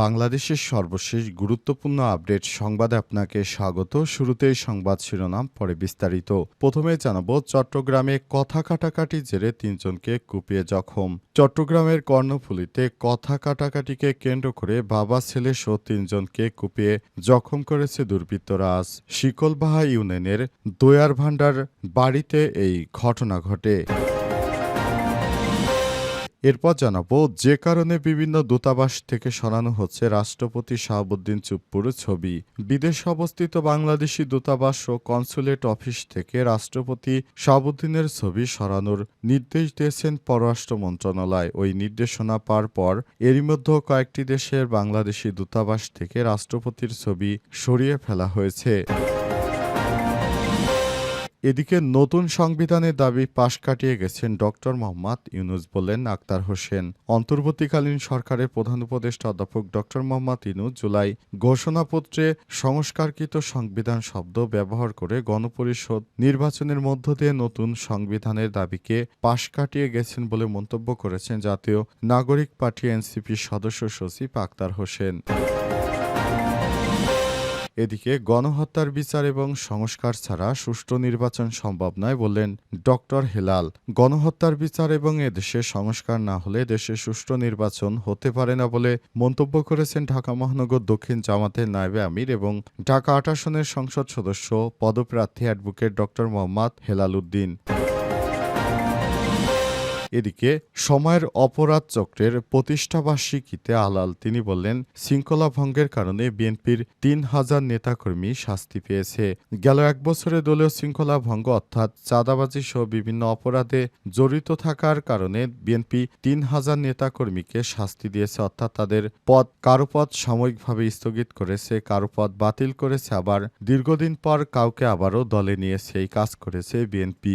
বাংলাদেশের সর্বশেষ গুরুত্বপূর্ণ আপডেট সংবাদে আপনাকে স্বাগত। শুরুতেই সংবাদ শিরোনাম, পরে বিস্তারিত। প্রথমে জানাব, চট্টগ্রামে কথা কাটাকাটি জেরে তিনজনকে কুপিয়ে জখম। চট্টগ্রামের কর্ণফুলিতে কথা কাটাকাটিকে কেন্দ্র করে বাবা, ছেলে সহ তিনজনকে কুপিয়ে জখম করেছে দুর্বৃত্তরা। আজ শিকলবাহা ইউনিয়নের দয়ার ভান্ডার বাড়িতে এই ঘটনা ঘটে। এরপর জানাব, যে কারণে বিভিন্ন দূতাবাস থেকে সরানো হচ্ছে রাষ্ট্রপতি শাহাবুদ্দিন চুপ্পুর ছবি। বিদেশে অবস্থিত বাংলাদেশি দূতাবাস ও কনসুলেট অফিস থেকে রাষ্ট্রপতি শাহাবুদ্দিনের ছবি সরানোর নির্দেশ দিয়েছেন পররাষ্ট্র মন্ত্রণালয়। ওই নির্দেশনা পাওয়ার পর এরই মধ্যে কয়েকটি দেশের বাংলাদেশি দূতাবাস থেকে রাষ্ট্রপতির ছবি সরিয়ে ফেলা হয়েছে। এদিকে নতুন সংবিধানের দাবি পাশ কাটিয়ে গেছেন ডক্টর মোহাম্মদ ইউনুস বললেন আক্তার হোসেন। অন্তর্বর্তীকালীন সরকারের প্রধান উপদেষ্টা অধ্যাপক ডক্টর মোহাম্মদ ইউনুস জুলাই ঘোষণাপত্রে সংস্কারকৃত সংবিধান শব্দ ব্যবহার করে গণপরিষদ নির্বাচনের মধ্য দিয়ে নতুন সংবিধানের দাবিকে পাশ কাটিয়ে গেছেন বলে মন্তব্য করেছেন জাতীয় নাগরিক পার্টি এনসিপির সদস্য সচিব আক্তার হোসেন। এদিকে গণহত্যার বিচার এবং সংস্কার ছাড়া সুষ্ঠু নির্বাচন সম্ভব নয় বললেন ডক্টর হেলাল। গণহত্যার বিচার এবং এদেশে সংস্কার না হলে দেশে সুষ্ঠু নির্বাচন হতে পারে না বলে মন্তব্য করেছেন ঢাকা মহানগর দক্ষিণ জামাতের নায়েবে আমির এবং ঢাকা আট আসনের সংসদ সদস্য, পদপ্রার্থী অ্যাডভোকেট ডক্টর মোহাম্মদ হেলাল উদ্দিন। এদিকে সময়ের অপরাধ চক্রের প্রতিষ্ঠাবার্ষিকীতে আলাল তিনি বললেন, শৃঙ্খলা ভঙ্গের কারণে বিএনপির তিন হাজার নেতাকর্মী শাস্তি পেয়েছে। গেল এক বছরে দলীয় শৃঙ্খলা ভঙ্গ অর্থাৎ চাঁদাবাজি সহ বিভিন্ন অপরাধে জড়িত থাকার কারণে বিএনপি তিন হাজার নেতাকর্মীকে শাস্তি দিয়েছে, অর্থাৎ তাদের পদ কারও পদ সাময়িকভাবে স্থগিত করেছে কারও পদ বাতিল করেছে, আবার দীর্ঘদিন পর কাউকে আবারও দলে নিয়েছে এই কাজ করেছে বিএনপি।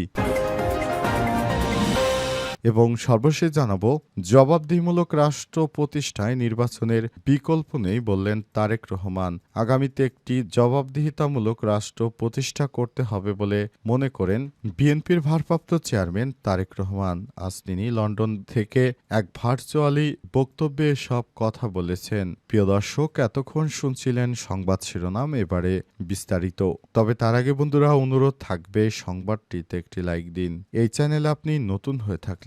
এবং সর্বশেষ জানাব, জবাবদিহিমূলক রাষ্ট্র প্রতিষ্ঠায় নির্বাচনের বিকল্প নেই বললেন তারেক রহমান। আগামীতে একটি জবাবদিহিতামূলক রাষ্ট্র প্রতিষ্ঠা করতে হবে বলে মনে করেন বিএনপির ভারপ্রাপ্ত চেয়ারম্যান তারেক রহমান। আজ তিনি লন্ডন থেকে এক ভার্চুয়ালি বক্তব্যে সব কথা বলেছেন। প্রিয় দর্শক, এতক্ষণ শুনছিলেন সংবাদ শিরোনাম, এবারে বিস্তারিত। তবে তার আগে বন্ধুরা, অনুরোধ থাকবে সংবাদটিতে একটি লাইক দিন। এই চ্যানেলে আপনি নতুন হয়ে থাকলে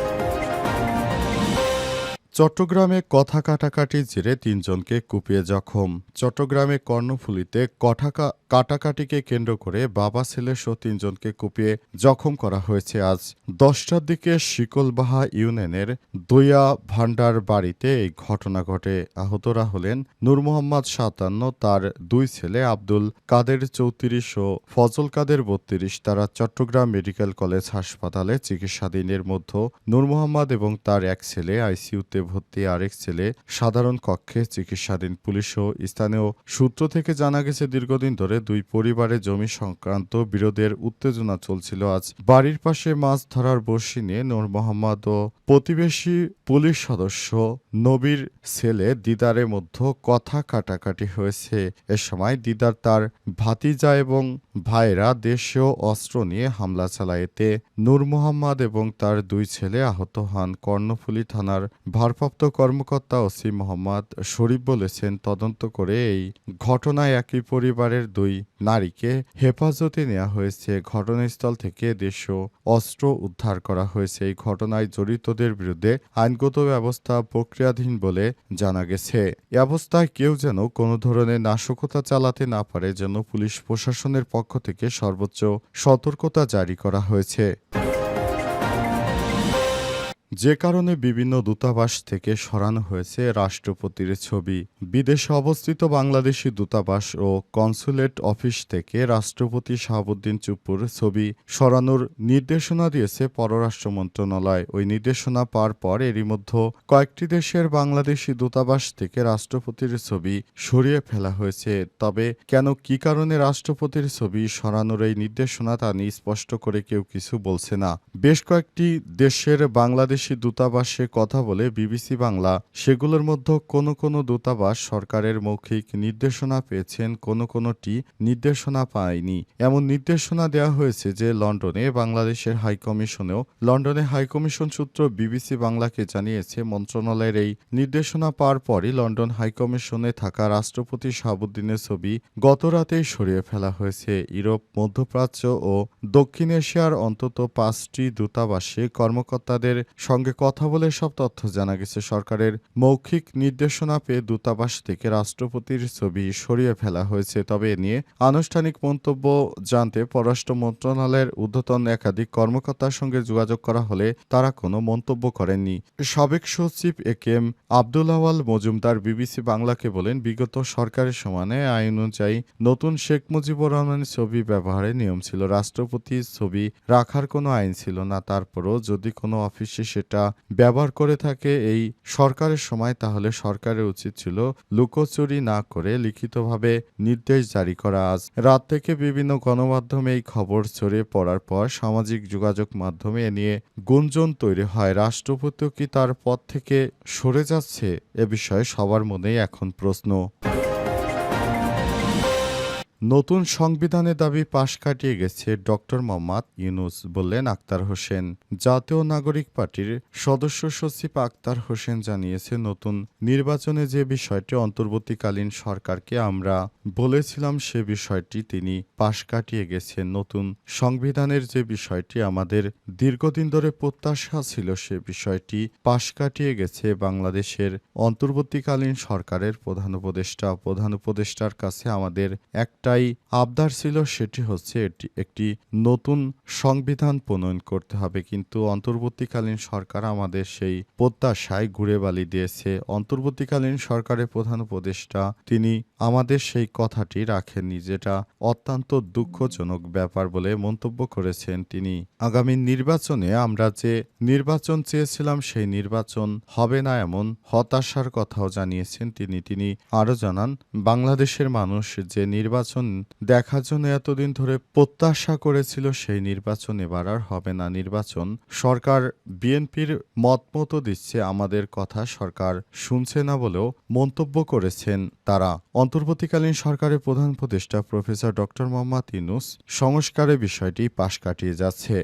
চট্টগ্রামে কথা কাটাকাটি জেরে তিনজনকে কুপিয়ে জখম। চট্টগ্রামে কর্ণফুলিতে কথা কা- কাটাকাটিকে কেন্দ্র করে বাবা, ছেলে সহ তিনজনকে কুপিয়ে জখম করা হয়েছে আজ। দশটার দিকে শিকলবাহা ইউনিয়নের দইয়া ভান্ডার বাড়িতে এই ঘটনা ঘটে। আহতরা হলেন নূর মোহাম্মদ সাতান্ন, তার দুই ছেলে আব্দুল কাদের চৌত্রিশ ও ফজল কাদের বত্রিশ। তারা চট্টগ্রাম মেডিকেল কলেজ হাসপাতালে চিকিৎসাধীনের মধ্যে। নূর মোহাম্মদ এবং তার এক ছেলে আইসিইউতে ভর্তি আরেক ছেলে সাধারণ কক্ষে চিকিৎসাধীন পুলিশ ও স্থানীয় সূত্র থেকে জানা গেছে, দীর্ঘদিন ধরে দুই পরিবারে জমি সংক্রান্ত বিরোধের উত্তেজনা চলছিল। আজ বাড়ির পাশে মাছ ধরার বর্ষি নিয়ে নূর মোহাম্মদ ও প্রতিবেশী পুলিশ সদস্য নবীর ছেলে দিদারের মধ্যে কথা কাটাকাটি হয়েছে। এ সময় দিদার তার ভাতিজা এবং ভাইরা দেশীয় অস্ত্র নিয়ে হামলা চালায়। এতে নূর মোহাম্মদ এবং তার দুই ছেলে আহত হন। কর্ণফুলী থানার ভারপ্রাপ্ত কর্মকর্তা ওসি মোহাম্মদ শরীফ বলেছেন, তদন্ত করে এই ঘটনায় একই পরিবারের দুই নারীকে হেফাজতে নেওয়া হয়েছে। ঘটনাস্থল থেকে দেশীয় অস্ত্র উদ্ধার করা হয়েছে। এই ঘটনায় জড়িতদের বিরুদ্ধে আইনগত ব্যবস্থা প্রক্রিয়াধীন বলে জানা গেছে। এ অবস্থায় কেউ যেন কোনো ধরনের নাশকতা চালাতে না পারে, যেন পুলিশ প্রশাসনের পক্ষ থেকে সর্বোচ্চ সতর্কতা জারি করা হয়েছে। যে কারণে বিভিন্ন দূতাবাস থেকে সরানো হয়েছে রাষ্ট্রপতির ছবি। বিদেশে অবস্থিত বাংলাদেশি দূতাবাস ও কনসুলেট অফিস থেকে রাষ্ট্রপতি শাহাবুদ্দিন চুপ্পুর ছবি সরানোর নির্দেশনা দিয়েছে পররাষ্ট্র মন্ত্রণালয়। ওই নির্দেশনা পাওয়ার পর এরই মধ্যে কয়েকটি দেশের বাংলাদেশি দূতাবাস থেকে রাষ্ট্রপতির ছবি সরিয়ে ফেলা হয়েছে। তবে কেন কি কারণে রাষ্ট্রপতির ছবি সরানোর এই নির্দেশনা তা নিয়ে স্পষ্ট করে কেউ কিছু বলছে না। বেশ কয়েকটি দেশের বাংলাদেশি দূতাবাসে কথা বলে বিবিসি বাংলা, সেগুলোর মধ্যে কোনো কোনো দূতাবাস সরকারের মৌখিক নির্দেশনা পেয়েছেন, কোনো কোনোটি নির্দেশনা পায়নি। এমন নির্দেশনা দেওয়া হয়েছে যে লন্ডনে বাংলাদেশের হাইকমিশনেও, লন্ডনে হাইকমিশন সূত্র বিবিসি বাংলাকে জানিয়েছে, মন্ত্রণালয়ের এই নির্দেশনা পাওয়ার পরই লন্ডন হাইকমিশনে থাকা রাষ্ট্রপতি শাহাবুদ্দিনের ছবি গত রাতেই সরিয়ে ফেলা হয়েছে। ইউরোপ, মধ্যপ্রাচ্য ও দক্ষিণ এশিয়ার অন্তত পাঁচটি দূতাবাসে কর্মকর্তাদের সঙ্গে কথা বলে সব তথ্য জানা গেছে। সরকারের মৌখিক নির্দেশনা পেয়ে দূতাবাস থেকে রাষ্ট্রপতির ছবি সরিয়ে ফেলা হয়েছে। তবে এ নিয়ে আনুষ্ঠানিক মন্তব্য জানতে পররাষ্ট্র মন্ত্রণালয়ের ঊর্ধ্বতন একাধিক কর্মকর্তার সঙ্গে যোগাযোগ করা হলে তারা কোনো মন্তব্য করেননি। সাবেক সচিব A K M Abdul Awal Majumder BBC বাংলাকে বলেন, বিগত সরকারের সমানে আইন অনুযায়ী নতুন শেখ মুজিবুর রহমানের ছবি ব্যবহারের নিয়ম ছিল। রাষ্ট্রপতির ছবি রাখার কোনো আইন ছিল না। তারপরও যদি কোনো অফিসে সেটা ব্যবহার করে থাকে এই সরকারের সময়, তাহলে সরকারের উচিত ছিল লুকোচুরি না করে লিখিতভাবে নির্দেশ জারি করা। আজ রাত থেকে বিভিন্ন গণমাধ্যমে এই খবর ছড়িয়ে পড়ার পর সামাজিক যোগাযোগ মাধ্যমে এ নিয়ে গুঞ্জন তৈরি হয়। রাষ্ট্রপতিও কি তার পদ থেকে সরে যাচ্ছে? এ বিষয়ে সবার মনেই এখন প্রশ্ন। নতুন সংবিধানের দাবি পাশ কাটিয়ে গেছে ডক্টর মোহাম্মদ ইউনুস বললেন আক্তার হোসেন। জাতীয় নাগরিক পার্টির সদস্য সচিব আক্তার হোসেন জানিয়েছে, নতুন নির্বাচনে যে বিষয়টি অন্তর্বর্তীকালীন সরকারকে আমরা বলেছিলাম, সে বিষয়টি তিনি পাশ কাটিয়ে গেছেন। নতুন সংবিধানের যে বিষয়টি আমাদের দীর্ঘদিন ধরে প্রত্যাশা ছিল, সে বিষয়টি পাশ কাটিয়ে গেছে। বাংলাদেশের অন্তর্বর্তীকালীন সরকারের প্রধান উপদেষ্টা, প্রধান উপদেষ্টার কাছে আমাদের একটা একটাই আবদার ছিল সেটি হচ্ছে এটি, একটি নতুন সংবিধান প্রণয়ন করতে হবে। কিন্তু অন্তর্বর্তীকালীন সরকার আমাদের সেই প্রত্যাশায় ঘুরে বালি দিয়েছে। অন্তর্বর্তীকালীন সরকারের প্রধান উপদেষ্টা, তিনি আমাদের সেই কথাটি রাখেননি যেটা অত্যন্ত দুঃখজনক ব্যাপার বলে মন্তব্য করেছেন তিনি। আগামী নির্বাচনে আমরা যে নির্বাচন চেয়েছিলাম, সেই নির্বাচন হবে না এমন হতাশার কথাও জানিয়েছেন তিনি। তিনি আরও জানান, বাংলাদেশের মানুষ যে নির্বাচন দেখার জন্য এতদিন ধরে প্রত্যাশা করেছিল সেই নির্বাচন, এবার আর হবে না। নির্বাচন সরকার বিএনপির মত মতো দিচ্ছে, আমাদের কথা সরকার শুনছে না বলেও মন্তব্য করেছেন তারা। অন্তর্বর্তীকালীন সরকারের প্রধান উপদেষ্টা প্রফেসর ডক্টর মোহাম্মদ ইনুস সংস্কারের বিষয়টি পাশ কাটিয়ে যাচ্ছে।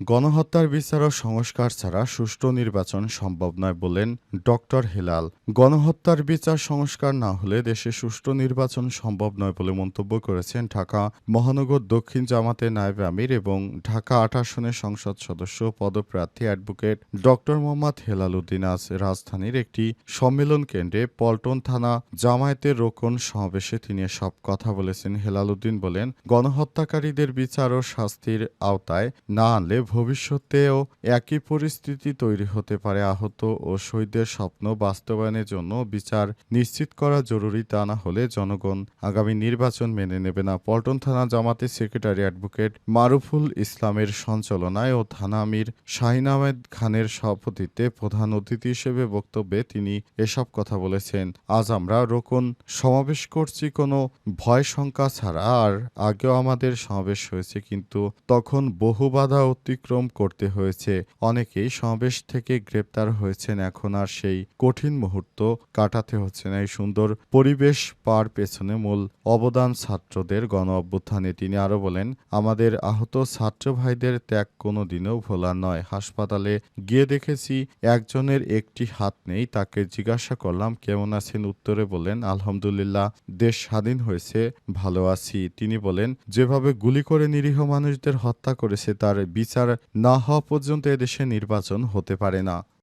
গণহত্যার বিচার ও সংস্কার ছাড়া সুষ্ঠু নির্বাচন সম্ভব নয় বলেন ডক্টর হেলাল। গণহত্যার বিচার সংস্কার না হলে দেশে সুষ্ঠু নির্বাচন সম্ভব নয় বলে মন্তব্য করেছেন ঢাকা মহানগর দক্ষিণ জামাতে নায়েব আমির এবং ঢাকা আট আসনের সংসদ সদস্য পদপ্রার্থী অ্যাডভোকেট ডক্টর মোহাম্মদ হেলাল উদ্দিন আজ রাজধানীর একটি সম্মেলন কেন্দ্রে পল্টন থানা জামায়াতের রোকন সমাবেশে তিনি সব কথা বলেছেন। হেলাল উদ্দিন বলেন, গণহত্যাকারীদের বিচার ও শাস্তির আওতায় না আনলে ভবিষ্যতেও একই পরিস্থিতি তৈরি হতে পারে আহত ও শহীদদের স্বপ্ন বাস্তবায়নের জন্য বিচার নিশ্চিত করা জরুরি তা না হলে জনগণ আগামী নির্বাচন মেনে নেবে না। পল্টন থানা জামাতের সেক্রেটারি অ্যাডভোকেট মারুফুল ইসলামের সঞ্চালনায় ও থানা আমির শাহিন আহমেদ খানের সভাপতিত্বে প্রধান অতিথি হিসেবে বক্তব্যে তিনি এসব কথা বলেছেন। আজ আমরা রোকন সমাবেশ করছি, কোনো ভয় শঙ্কা ছাড়া। আর আগেও আমাদের সমাবেশ হয়েছে, কিন্তু তখন বহু বাধা অতিক্রম করতে হয়েছে। অনেকেই সমাবেশ থেকে গ্রেপ্তার হয়েছেন, এখন আর সেই কঠিন মুহূর্ত কাটাতে হচ্ছে না। এই সুন্দর পরিবেশ পার পেছনে মূল অবদান ছাত্রদের গণ অভ্যুত্থানে। তিনি আরও বলেন, আমাদের আহত ছাত্র ভাইদের ত্যাগ কোনো দিনও ভোলার নয়। হাসপাতালে গিয়ে দেখেছি একজনের একটি হাত নেই, তাকে জিজ্ঞাসা করলাম, কেমন আছেন? উত্তরে বলেন আলহামদুলিল্লাহ, দেশ স্বাধীন হয়েছে, ভালো আছি। তিনি বলেন, যেভাবে গুলি করে নিরীহ মানুষদের হত্যা করেছে, তার বিচার না হওয়া পর্যন্ত এদেশে নির্বাচন হতে পারে না।